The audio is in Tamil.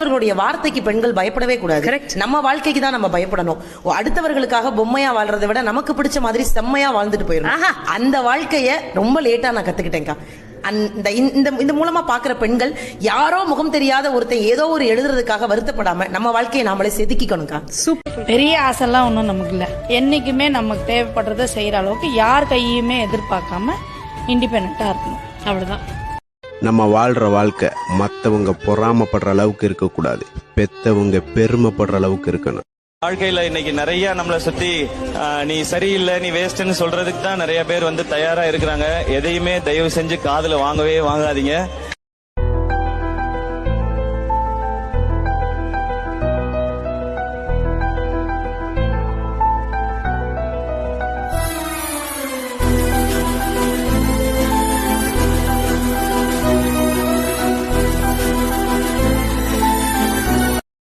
அவர்களுடைய வார்த்தைக்கு பெண்கள் பயப்படவே கூடாது. நம்ம வாழ்க்கைக்கு தான் நம்ம பயப்படணும். அடுத்தவர்களுக்காக பொம்மையா வாழ்றதை விட நமக்கு பிடிச்ச மாதிரி செம்மையா வாழ்ந்துட்டு போயிடணும். ஆஹா. அந்த வாழ்க்கைய ரொம்ப லேட்டா நான் கத்துக்கிட்டேன்க்கா. அந்த இந்த இந்த மூலமா பாக்குற பெண்கள் யாரோ முகம் தெரியாத ஒருத்தன் ஏதோ ஒரு எழுதுறதுக்காக வருத்தப்படாம நம்ம வாழ்க்கையை நாமளே செதுக்கிக்கணும்க்கா. சூப்பர். பெரிய ஆசைலாம் ஒன்றும் நமக்கு இல்லை. என்னைக்குமே நமக்கு தேவைப்படுறத செய்கிற அளவுக்கு யார் கையுமே எதிர்பார்க்காம இண்டிபெண்ட்டாக இருக்கணும். அவ்வளவுதான். நம்ம வாழ்ற வாழ்க்கை மற்றவங்க பொறாமப்படுற அளவுக்கு இருக்கக்கூடாது. பெத்தவங்க பெருமைப்படுற அளவுக்கு இருக்கணும். வாழ்க்கையில இன்னைக்கு நிறைய நம்மளை சுத்தி நீ சரியில்லை நீ வேஸ்ட்னு சொல்றதுக்கு தான் நிறைய பேர் வந்து தயாரா இருக்கிறாங்க. எதையுமே தயவு செஞ்சு காதுல வாங்கவே வாங்காதீங்க.